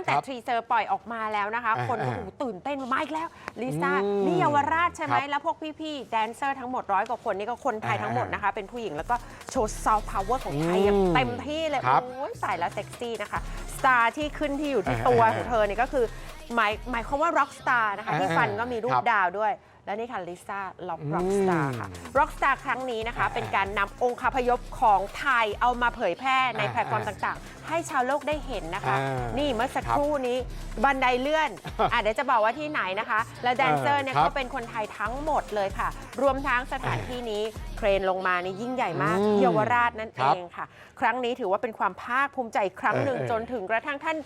ตั้งแต่ครับทีเซอร์ปล่อยออกมาแล้วนะคะอ่าคนอ่าโอ้โหตื่นเต้นมาอีกแล้วลิซ่าอืมนี่เยาวราชใช่ไหมครับแล้วพวกพี่ๆแดนเซอร์ทั้งหมดร้อยกว่าคนนี่ก็คนไทยทั้งหมดนะคะ เป็นผู้หญิงแล้วก็โชว์ซอฟต์พาวเวอร์ของไทยอย่างอืมเต็มที่เลยครับโอ้ยใส่แล้วเซ็กซี่นะคะสตาร์ที่ขึ้นที่อยู่ที่ตัวอ่าของเธอเนี่ยก็คือ หมายหมายความว่าร็อกสตาร์นะคะที่อ่าฟันก็มีรูครัปบดาวด้วย และนี่ค่ะลิซ่าล็อกอืมร็อกสตาร์ค่ะร็อกสตาร์ครั้งนี้นะคะอ่าเป็นการนำองค์คาพยพของไทยเอามาเผยแพร่ในอ่าแพลตฟอร์มต่างๆ ให้ชาวโลกได้เห็นนะคะอ่านี่เมื่อสักครับครู่นี้บันไดเลื่อนอะเดี๋ยวจะบอกว่าที่ไหนนะคะ แล้วแดนเซอร์เนี่ยเออครับก็เป็นคนไทยทั้งหมดเลยค่ะ รวมทั้งสถานที่นี้เครนลงมานี่ยิ่งใหญ่มากอืมเยาวราชนั่นคเอรับงค่ะ ครั้งนี้ถือว่าเป็นความภาคภูมิใจอีกครั้งหนึ่งเออเออจนถึงกระทั่งท่าน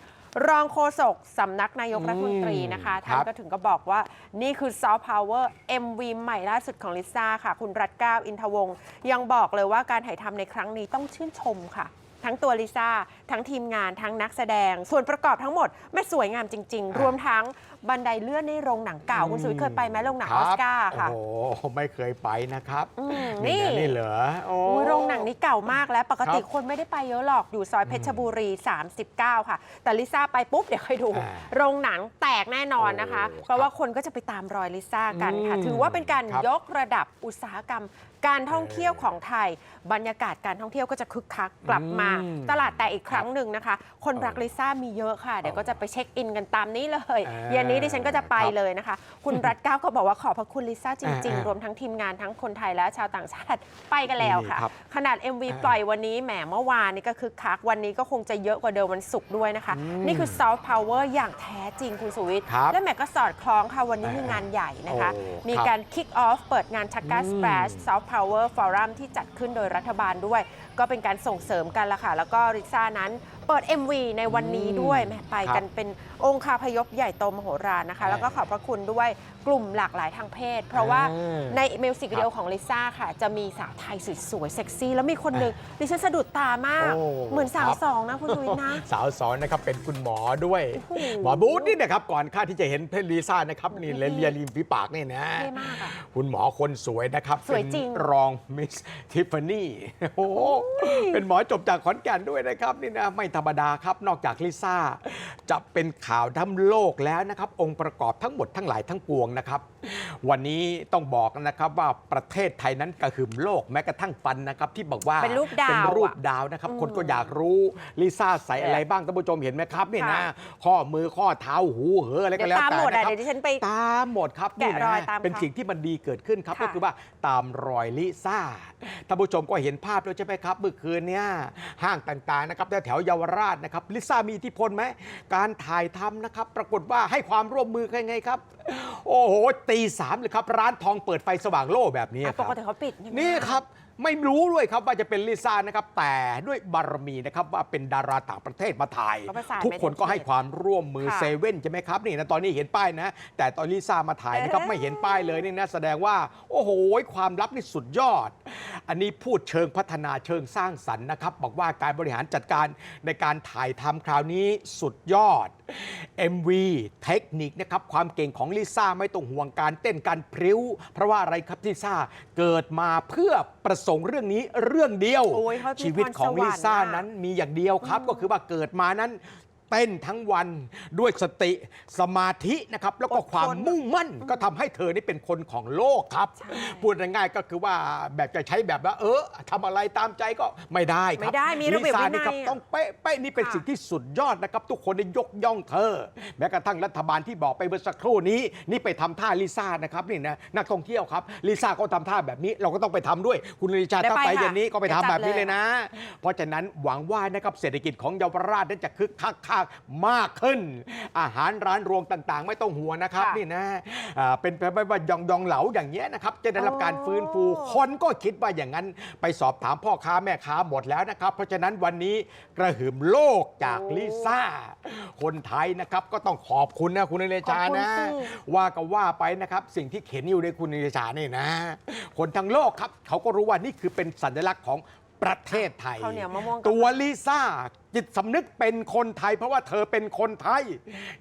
รองโฆษกสำนักนายกรัฐมนตรีนะคะอืมท่านครับก็ถึงก็บอกว่านี่คือซอฟต์พาวเวอร์ MV ใหม่ล่าสุดของลิซ่าค่ะ คุณรัตเก้าอินทวงศ์ยังบอกเลยว่าการถ่ายทำในครั้งนี้ต้องชื่นชมค่ะ ทั้งตัวลิซ่าทั้งทีมงานทั้งนักแสดง ส่วนประกอบทั้งหมดไม่สวยงามจริง ๆ รวมทั้งบันไดเลื่อนในโรงหนังเก่าคุณสุวิทย์เคยไปไหมโรงหนังออสการ์ค่ะ โอ้โหไม่เคยไปนะครับอืมนี่นี่นะนี่เหรอโอ้อุ๊ยโรงหนังนี้เก่ามากแล้วปกติครับคนไม่ได้ไปเยอะหรอกอยู่ซอยเพชรบุรี 39 ค่ะ แต่ลิซ่าไปปุ๊บเดี๋ยวค่อยดู อ่าโรงหนังแตกแน่นอนนะคะ โอ้เพราะว่าคนก็จะไปตามรอยลิซ่ากันค่ะ อืมถือว่าเป็นการครับยกระดับอุตสาหกรรม การท่องเที่ยวของไทย บรรยากาศการท่องเที่ยวก็จะคึกคักกลับมาอืมตลาดแต่อีกครั้งหนึ่งนะคะ คนรักเออลิซ่ามีเยอะค่ะ เดี๋ยวก็จะไปเช็คอินกันตามนี้เลยอ่าเย็นนี้ดิฉันก็จะไปครับเลยนะคะ คุณรัฐเก้าก็บอกว่าขอบพระคุณลิซ่าจริงอ่าๆรวมทั้งทีมงานทั้งคนไทยและชาวต่างชาติไปกันแล้วค่ะนี่ครับขนาด MV อ่าปล่อยวันนี้แหมเมื่อวานนี่ก็คึกคักวันนี้ก็คงจะเยอะกว่าเดิมวันศุกร์ด้วยนะคะอืมนี่คือซอฟต์พาวเวอร์อย่างแท้จริงคุณสุวิทย์ครับและแหมก็สอดคล้องค่ะวันนี้อ่ามีมีงานใหญ่นะคะโอ้มีครับการ Kick Off เปิดงานชักกาอืมส p ร a s h Soft Power Forum ที่จัดขึ้นโดยรัฐบาลด้วย ก็เป็นการส่งเสริมกันละค่ะแล้วก็ริซ่านั้นเปิด MV ในวันนี้ด้วยแหมไปกันเป็นองค์คาพยพใหญ่โตมโหฬารนะคะ แล้วก็ขอบพระคุณด้วยกลุ่มหลากหลายทางเพศ เพราะว่าอ่าในมิวสิกวิดีโอของลิซ่าค่ะ จะมีสาวไทยสวยๆเซ็กซี่ แล้วมีคนหนึ่งดิฉันสะดุดตามากโอ้เหมือนสาวครับสองนะคุณสุวิทย์นะ สาวสอนนะครับเป็นคุณหมอด้วยโอ้โหหมอบูธนี่นะครับก่อนค่าที่จะเห็นเพลลีซ่านะครับนี่เลเลียริมฝีปากนี่นะเท่มากอะคุณหมอคนสวยนะครับสวยจริงเป็นรองมิสทิฟฟานี่โอ้โหเป็นหมอจบจากขอนแก่นด้วยนะครับนี่นะไม่ธรรมดาครับ นอกจากลิซ่าจะเป็นข่าวทั้งโลกแล้วนะครับ องค์ประกอบทั้งหมดทั้งหลายทั้งปวงนะครับ วันนี้ต้องบอกนะครับว่าประเทศไทยนั้นกระหึ่มโลกแม้กระทั่งฟันนะครับที่บอกว่าเป็นรูปดาวเป็นรูปอะดาวนะครับอืมคนก็อยากรู้ลิซ่าใส่อะไรบ้างท่านผู้ชมเห็นไหมครับนี่นะค่ะข้อมือข้อเท้าหูเหออะไรเดี๋ก็ยวแล้วตามแต่หมดนะอะครับเดี๋ยวดิฉันไปตามหมดครับแกะนี่นะรอยตามเป็นเขาสิ่งที่มันดีเกิดขึ้นครับค่ะก็คือว่าตามรอยลิซ่าท่านผู้ชมก็เห็นภาพแล้วใช่ไหมครับเมื่อคืนเนี่ยห้างต่างๆนะครับแถวๆเยาวราชนะครับลิซ่ามีอิทธิพลไหมการถ่ายทำนะครับ ปรากฏว่าให้ความร่วมมือกันไงครับ โอ้โหตีสามเลยครับร้านทองเปิดไฟสว่างโล่แบบนี้อะคปรับกติเขาปิดใช่ไหมนี่ครับไม่รู้ด้วยครับว่าจะเป็นลิซ่านะครับแต่ด้วยบารมีนะครับว่าเป็นดาราต่างประเทศมาถ่ายก็ประสานทุกคนก็ไปในให้ความร่วมมือค่ะ เซเว่นใช่ไหมครับนี่นะตอนนี้เห็นป้ายนะ แต่ตอนลิซ่ามาถ่ายนะครับเอ๊ะไม่เห็นป้ายเลยนี่นะแสดงว่า โอ้โหความลับนี่สุดยอด อันนี้พูดเชิงพัฒนาเชิงสร้างสรรค์นะครับ บอกว่าการบริหารจัดการในการถ่ายทำคราวนี้สุดยอด MV เทคนิคนะครับ ความเก่งของลิซ่าไม่ต้องห่วงการเต้นการพริ้ว เพราะว่าอะไรครับลิซ่าเกิดมาเพื่อประสงค์เรื่องนี้เรื่องเดียวโอ้ยเขามีชีวิตของพรสวรลิรค์ซ่าอะนั้นมีอย่างเดียวครับ ก็คือว่าเกิดมานั้นเต้นทั้งวันด้วยสติสมาธินะครับแล้วก็อดทนความมุ่งมั่นก็ทำให้เธอนี่เป็นคนของโลกครับใช่พูดง่ายๆก็คือว่าแบบจะใช้แบบว่าเออทำอะไรตามใจก็ไม่ได้ครับไม่ได้มีระเบียบลิซ่าวินัยนี่ครับอะต้องเป๊ะเป๊ะนี่เป็นค่ะ สิ่งที่สุดยอดนะครับ ทุกคนได้ยกย่องเธอ แม้กระทั่งรัฐบาลที่บอกไปเมื่อสักครู่นี้ นี่ไปทำท่าลิซ่านะครับนี่นะนักท่องเที่ยวครับลิซ่าก็ทำท่าแบบนี้เราก็ต้องไปทำด้วยคุณลิชาได้ถ้าไปไปค่ะเย็นนี้ก็ไปทำเดี๋ยวจัดแบบนี้เลยเลยนะเพราะฉะนั้นหวังว่านะครับเศรษฐกิจของเยาวราชนั้นจะคึกคักคักมากขึ้น อาหารร้านรวงต่างๆ ไม่ต้องห่วงนะครับค่ะนี่นะอ่าเป็นแบบว่ายองยองเหลาอย่างเงี้ยนะครับจะได้รับการอ๋อฟื้นฟู คนก็คิดว่าอย่างนั้นไปสอบถามพ่อค้าแม่ค้าหมดแล้วนะครับ เพราะฉะนั้นวันนี้กระหึ่มโลกจากลิซ่า คนไทยนะครับก็ต้องขอบคุณนะคุณนิเลชาขอบคุณนะ สิ ว่าก็ว่าไปนะครับ สิ่งที่เขียนอยู่ในคุณนิเลชานี่นะ คนทั้งโลกครับ เขาก็รู้ว่านี่คือเป็นสัญลักษณ์ของ ประเทศไทย ข้าวเหนียวมะม่วงกับ ตัวลิซ่าจิตสำนึกเป็นคนไทย เพราะว่าเธอเป็นคนไทย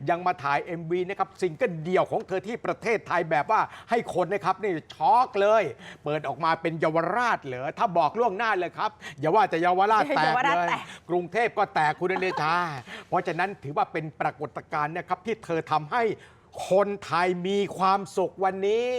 ยังมาถ่าย MV นะครับซิงเกิลเดี่ยวของเธอที่ประเทศไทยแบบว่าให้คนนะครับนี่ช็อกเลย เปิดออกมาเป็นเยาวราชเหรอถ้าบอกล่วงหน้าเลยครับ อย่าว่าจะเยาวราชแตกเยาวราชเลย แตก กรุงเทพก็แตกคุณเดชา เพราะฉะนั้นถือว่าเป็นปรากฏการณ์นะครับที่เธอทำให้ คนไทยมีความสุขวันนี้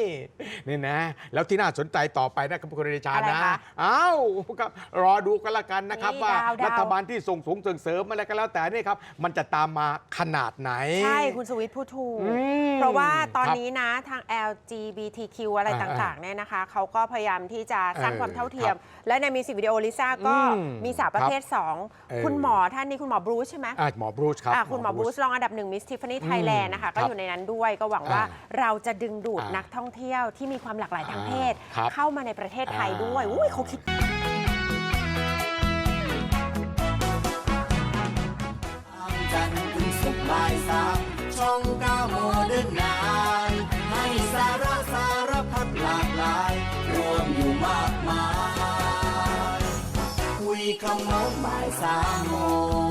นี่นะ แล้วที่น่าสนใจต่อไปนะครับคุณเดชาอะไรนะคะอ้าวครับรอดูกันละกันนะครับนี่ว่าดาวดาวรัฐบาลที่ส่งสูงเสริมเสริมอะไรก็แล้วแต่นี่ครับ มันจะตามมาขนาดไหน ใช่ คุณสวิทย์พูดถูกอืมเพราะว่าตอนครับนี้นะทาง LGBTQ อะไรอ่าต่างๆเนี่ยนะคะเขาก็พยายามที่จะสร้างเออความเท่าเทียมครัและในมิวสิกวิดีโอลิซ่าก็อืมมีสาวประเภทเออ2คุณหมอท่านนี้คุณหมอบรูซใช่ไหมอะหมอบรูซครับอะคุณหมอบรูซรองอันดับหนึ่งมิสทิฟฟานี่ไทยแลนด์นะคะก็ครับอยู่ในนั้นด้วยก็หวังว่าอ่าเราจะดึงดูดอ่านันักท่องเที่ยวที่มีความหลากหลายทางเพศ ครับเข้ามาในประเทศไทยด้วยอ่า อุ้ยเขาคิดจันทร์ถึงศุกร์บ่ายสามช่องเก้าโมเดิร์นไนน์ให้สาระสารพัดหลากหลาย รวมอยู่มากมาย คุยคำโมงบ่ายสามโมง